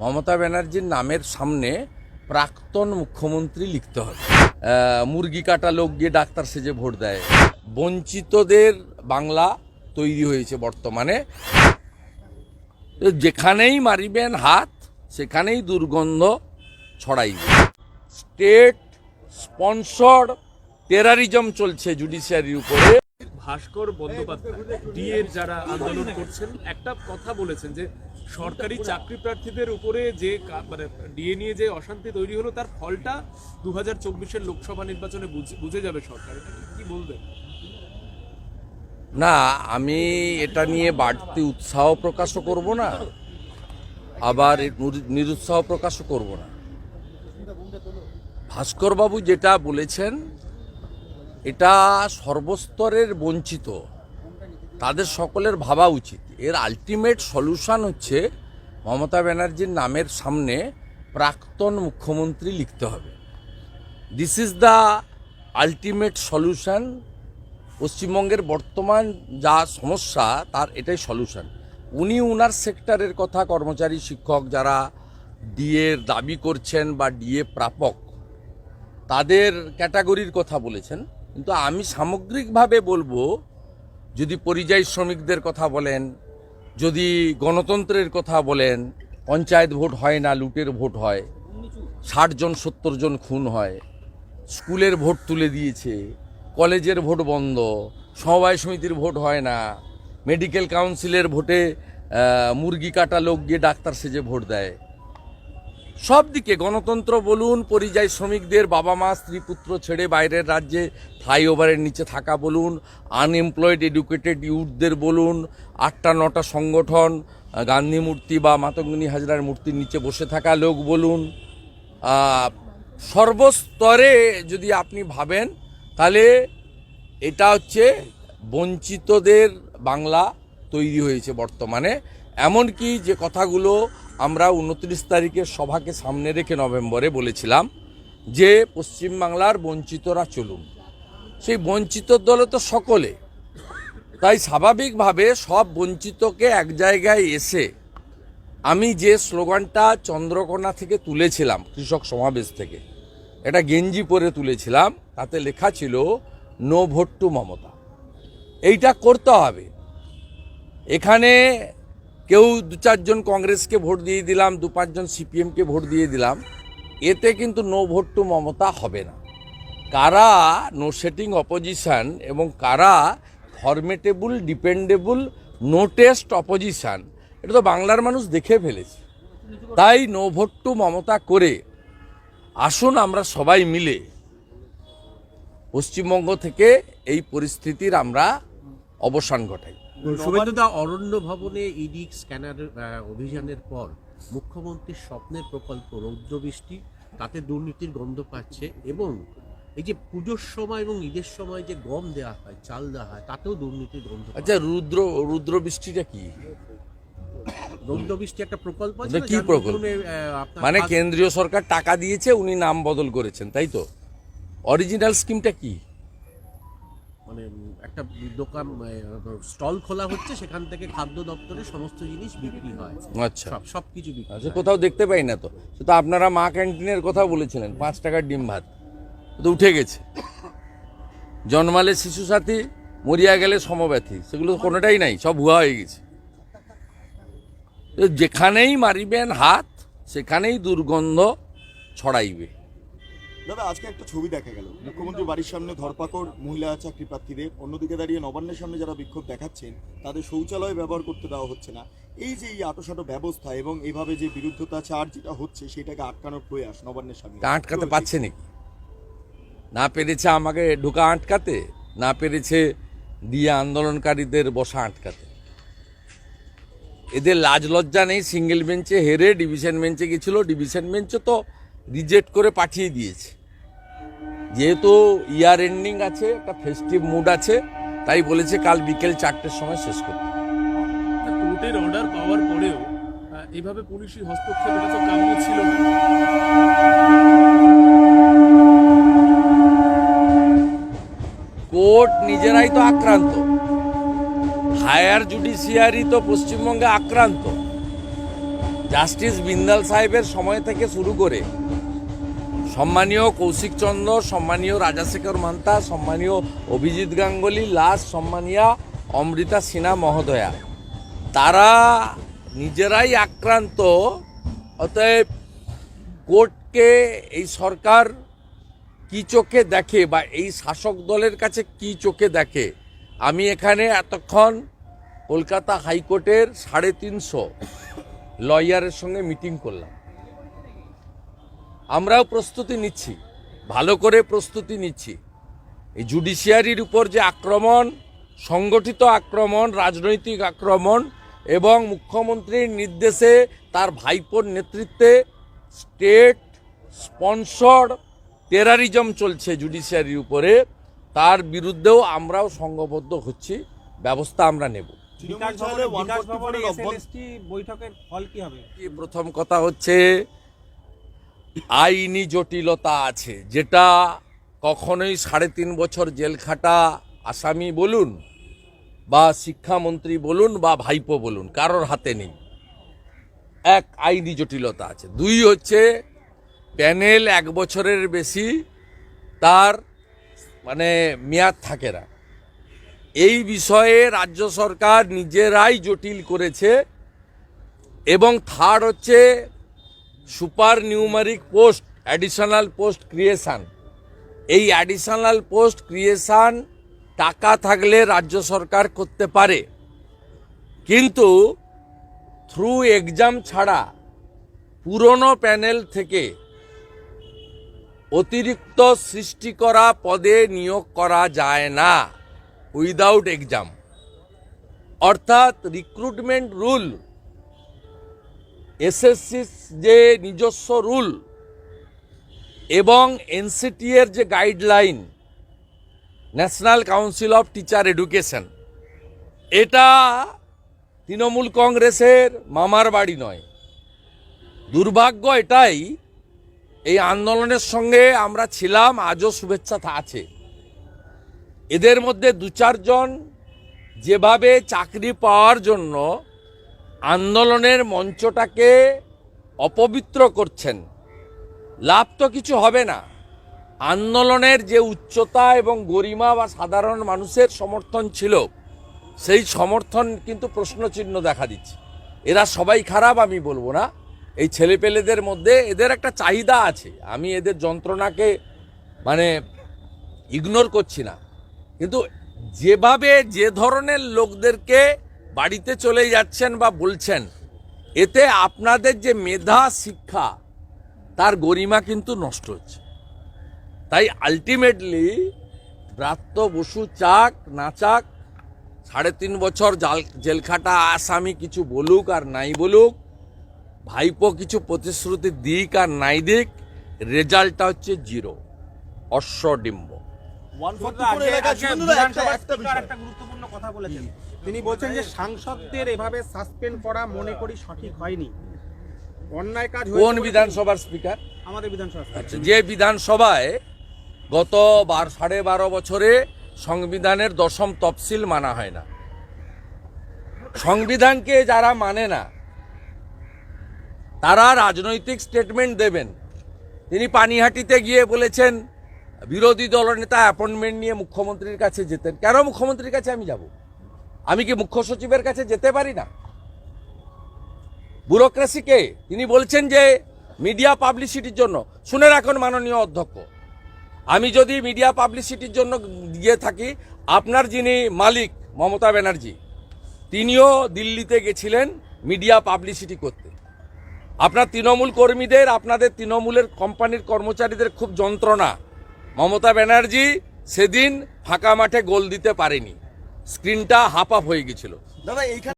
মমতা ব্যানার্জির নামের সামনে প্রাক্তন মুখ্যমন্ত্রী লিখতে হবে। মুরগি কাটা লোক গিয়ে ডাক্তার সেজে ভোট দেয়। বঞ্চিতদের বাংলা তৈরি হয়েছে বর্তমানে। যেখানেই মারিবেন হাত, সেখানেই দুর্গন্ধ ছড়াইবে। স্টেট স্পন্সর টেরারিজম চলছে জুডিশিয়ারির উপরে। ভাস্কর বন্দ্যোপাধ্যায়, ডিএর যারা আন্দোলন করছেন, একটা কথা বলেছেন যে সরকারি চাকরি প্রার্থীদের উপরে যে মানে ডিএ নিয়ে যে অশান্তি তৈরি হলো, তার ফলটা দু হাজার চব্বিশের লোকসভা নির্বাচনে বুঝে- যাবে সরকার। কি বলবেন? না, আমি এটা নিয়ে বাড়তি উৎসাহ প্রকাশও করব না, আবার নিরুৎসাহ প্রকাশও করব না। ভাস্করবাবু যেটা বলেছেন, এটা সর্বস্তরের বঞ্চিত। তাদের সকলের ভাবা উচিত। এর আলটিমেট সলিউশন হচ্ছে মমতা ব্যানার্জির নামের সামনে প্রাক্তন মুখ্যমন্ত্রী লিখতে হবে। This is the ultimate solution পশ্চিমবঙ্গের বর্তমান যা সমস্যা, তার এটাই সলিউশন উনি উনার সেক্টরের কথা কর্মচারী, শিক্ষক যারা ডিএর দাবি করছেন বা ডিএ প্রাপক, তাদের ক্যাটাগরির কথা বলেছেন। কিন্তু আমি সামগ্রিকভাবে বলব, যদি পরিযায়ী শ্রমিকদের কথা বলেন যদি গণতন্ত্রের কথা বলেন, পঞ্চায়েত ভোট হয় না, লুটের ভোট হয়, ষাট জন, সত্তর জন খুন হয়, স্কুলের ভোট তুলে দিয়েছে, কলেজের ভোট বন্ধ, সমবায় সমিতির ভোট হয় না, মেডিকেল কাউন্সিলের ভোটে মুরগি কাটা লোক গিয়ে ডাক্তার সেজে ভোট দেয় সব দিকে গণতন্ত্র বলুন, পরিযায়ী শ্রমিকদের বাবা মা, স্ত্রী, পুত্র ছেড়ে বাইরের রাজ্যে ফ্লাইওভারের নিচে থাকা বলুন, আনএমপ্লয়েড এডুকেটেড ইউথদের বলুন, আটটা নটা সংগঠন, গান্ধী মূর্তি বা মাতঙ্গিনী হাজরার মূর্তির নিচে বসে থাকা লোক বলুন সর্বস্তরে যদি আপনি ভাবেন, তাহলে এটা হচ্ছে বঞ্চিতদের বাংলা তৈরি হয়েছে বর্তমানে। এমনকি যে কথাগুলো আমরা উনত্রিশ তারিখের সভাকে সামনে রেখে নভেম্বরে বলেছিলাম যে পশ্চিমবাংলার বঞ্চিতরা চলুন। সেই বঞ্চিত দলে তো সকলে। তাই স্বাভাবিকভাবে সব বঞ্চিতকে এক জায়গায় এসে আমি যে স্লোগানটা চন্দ্রকোনা থেকে তুলেছিলাম, কৃষক সমাবেশ থেকে, এটা গেঞ্জি পরে তুলেছিলাম, তাতে লেখা ছিল, নো ভোট টু মমতা। এইটা করতে হবে। এখানে কেউ দু চারজন কংগ্রেসকে ভোট দিয়ে দিলাম, দু পাঁচজন সিপিএমকে ভোট দিয়ে দিলাম। এতে কিন্তু নো ভোট টু মমতা হবে না। কারা নো সেটিং অপোজিশান এবং কারা formidable dependable no test opposition এটা তো বাংলার মানুষ দেখে ফেলেছে। তাই নো ভোট টু মমতা করে আসুন আমরা সবাই মিলে পশ্চিমবঙ্গ থেকে এই পরিস্থিতির আমরা অবসান ঘটাই। শুভেন্দুদা অরণ্য ভবনে ইডি স্ক্যানার অভিযানের পর মুখ্যমন্ত্রীর স্বপ্নের প্রকল্প রৌদ্রবৃষ্টি তাতে দুর্নীতির গন্ধ পাচ্ছে এবং এই যে পুজোর সময় এবং ঈদের সময় যে গম দেওয়া হয় চাল দেওয়া হয় তাতেও দুর্নীতির গন্ধ। আচ্ছা রুদ্র রুদ্র বৃষ্টিটা কি রৌদ্রবৃষ্টি একটা প্রকল্প কি প্রকল্প? মানে কেন্দ্রীয় সরকার টাকা দিয়েছে উনি নাম বদল করেছেন তাই তো অরিজিনাল স্কিমটা কি মানে একটা দোকান স্টল খোলা হচ্ছে সেখান থেকে খাদ্য দপ্তরে সমস্ত জিনিস বিক্রি হয়। আচ্ছা। সব সবকিছু বিক্রি আচ্ছা কোথাও দেখতে পাই না তো। তো আপনারা মা ক্যান্টিনের কথা বলেছিলেন পাঁচ টাকার ডিম ভাত। তো উঠে গেছে। জন্মালে শিশু সাথী মরিয়া গেলে সমব্যথী। সেগুলো কোনোটাই নাই সব ভুয়া হয়ে গেছে। যেখানেই মারিবেন হাত সেখানেই দুর্গন্ধ ছড়াইবে। দাদা আজকে একটা ছবি দেখা গেল। মুখ্যমন্ত্রী বাড়ির সামনে ধরপাকড় মহিলা চাকরি প্রার্থীদের অন্যদিকে দাঁড়িয়ে নবান্নের সামনে যারা বিক্ষোভ দেখাচ্ছেন তাদের শৌচালয় ব্যবহার করতে দেওয়া হচ্ছে না। এই যে এই আটোসাটো ব্যবস্থা এবং এইভাবে যে বিরুদ্ধতা চার যেটা হচ্ছে সেটাকে আটকানোর প্রয়াস নবান্নের সামনে। আটকাতে পারছে নাকি? না পেরেছে আমাকে ঢোকা আটকাতে না পেরেছে দিয়ে আন্দোলনকারীদের বসা আটকাতে। এদের লাজ লজ্জা নেই সিঙ্গেল বেঞ্চে হেরে ডিভিশন বেঞ্চে গেছিল ডিভিশন বেঞ্চে তো রিজেক্ট করে পাঠিয়ে দিয়েছে। যেহেতু ইয়ার এন্ডিং আছে একটা ফেস্টিভ মুড আছে তাই বলেছে কাল বিকেল চারটের সময় শেষ করতে। কোর্টের অর্ডার পাওয়ার পরেও আহ, এইভাবে পুলিশি হস্তক্ষেপ এটা তো কাম্য ছিল না। কোর্ট নিজেরাই তো আক্রান্ত। হায়ার জুডিশিয়ারি তো পশ্চিমবঙ্গে আক্রান্ত। জাস্টিস বিন্দাল সাহেবের সময় থেকে শুরু করে সম্মানীয় কৌশিক চন্দ্র, সম্মানীয় রাজাশেখর মান্তা, সম্মানীয় অভিজিৎ গাঙ্গুলি লাস্ট সম্মানীয় অমৃতা সিনহা মহোদয়া। তারা নিজেরাই আক্রান্ত, অতএব কোর্টকে এই সরকার কি চোখে দেখে বা এই শাসক দলের কাছে কি চোখে দেখে? আমি এখানে এতক্ষণ কলকাতা হাইকোর্টের সাড়ে তিনশো লয়ারের সঙ্গে মিটিং করলাম। আমরাও প্রস্তুতি নিচ্ছি, ভালো করে প্রস্তুতি নিচ্ছি। এই জুডিশিয়ারির উপর যে আক্রমণ, সংগঠিত আক্রমণ, রাজনৈতিক আক্রমণ এবং মুখ্যমন্ত্রীর নির্দেশে তার ভাইপোর নেতৃত্বে স্টেট স্পন্সর টেরারিজম চলছে জুডিশিয়ারির উপরে। তার বিরুদ্ধেও আমরাও সংঘবদ্ধ হচ্ছি, ব্যবস্থা আমরা নেব। বিকাশ ভবনে বিকাশ ভবনে এসএলএসটি বৈঠকের ফল কি হবে? প্রথম কথা হচ্ছে আইনি জটিলতা আছে। যেটা কখনোই সাড়ে তিন বছর জেল খাটা আসামি বলুন বা শিক্ষামন্ত্রী বলুন বা ভাইপো বলুন কারোর হাতে নেই। এক আইনি জটিলতা আছে। দুই হচ্ছে প্যানেল এক বছরের বেশি তার মানে মেয়াদ থাকে না। এই বিষয়ে রাজ্য সরকার নিজেরাই জটিল করেছে এবং থার্ড হচ্ছে super numeric post additional post creation এই অ্যাডিশনাল পোস্ট ক্রিয়েশন টাকা থাকলে রাজ্য সরকার করতে পারে। কিন্তু থ্রু এক্সাম ছাড়া পুরনো প্যানেল থেকে অতিরিক্ত সৃষ্টি করা পদে নিয়োগ করা যায় না। উইদাউট এক্সাম অর্থাৎ রিক্রুটমেন্ট রুল এসএসসি যে নিজস্ব রুল এবং এনসিটি এর যে guideline national council of teacher education এটা তৃণমূল কংগ্রেসের মামার বাড়ি নয়। দুর্ভাগ্য এটাই, এই আন্দোলনের সঙ্গে আমরা ছিলাম, আজও শুভেচ্ছা আছে। এদের মধ্যে দু চারজন যেভাবে চাকরি পাওয়ার জন্য আন্দোলনের মঞ্চটাকে অপবিত্র করছেন, লাভ তো কিছু হবে না। আন্দোলনের যে উচ্চতা এবং গরিমা বা সাধারণ মানুষের সমর্থন ছিল, সেই সমর্থন কিন্তু প্রশ্নচিহ্ন দেখা দিচ্ছে। এরা সবাই খারাপ, আমি বলব না। এই ছেলেপেলেদের মধ্যে এদের একটা চাহিদা আছে। আমি এদের যন্ত্রণাকে মানে ইগনোর করছি না। কিন্তু যেভাবে যে ধরনের লোকদেরকে বাড়িতে চলে যাচ্ছেন বা বলছেন, এতে আপনাদের যে মেধা, শিক্ষা, তার গরিমা কিন্তু নষ্ট হচ্ছে। তাই আলটিমেটলি ব্রাত্য বসু চাক, না চাক, সাড়ে তিন বছর জাল, জেলখাটা আসামি কিছু বলুক আর নাই বলুক, ভাইপো কিছু প্রতিশ্রুতি দিক আর নাই দিক, রেজাল্টটা হচ্ছে জিরো অশ্বডিম্ব তিনি বলছেন যে সাংসদদের এভাবে সাসপেন্ড করা মনে করি সঠিক হয়নি। অন্যায় কাজ কোন বিধানসভার স্পিকার আমাদের বিধানসভা আচ্ছা যে বিধানসভায় গত বার সাড়ে বারো বছরে সংবিধানের দশম তফসিল মানা হয় না। সংবিধানকে যারা মানে না তারা রাজনৈতিক স্টেটমেন্ট দেবেন। তিনি পানিহাটিতে গিয়ে বলেছেন বিরোধী দলনেতা অ্যাপয়েন্টমেন্ট নিয়ে মুখ্যমন্ত্রীর কাছে যেতেন কেন মুখ্যমন্ত্রীর কাছে আমি যাব? আমি কি মুখ্য সচিবের কাছে যেতে পারি না? ব্যুরোক্রেসিকে তিনি বলছেন যে মিডিয়া পাবলিসিটির জন্য। শুনে রাখুন মাননীয় অধ্যক্ষ। আমি যদি মিডিয়া পাবলিসিটির জন্য গিয়ে থাকি, আপনার যিনি মালিক মমতা ব্যানার্জি, তিনিও দিল্লিতে গেছিলেন মিডিয়া পাবলিসিটি করতে। আপনার তৃণমূল কর্মীদের, আপনাদের তৃণমূলের কোম্পানির কর্মচারীদের খুব যন্ত্রণা। মমতা ব্যানার্জি সেদিন ফাঁকা মাঠে গোল দিতে পারেনি। স্ক্রিনটা হাফ আপ হয়ে গেছিল। দাদা, এইখানে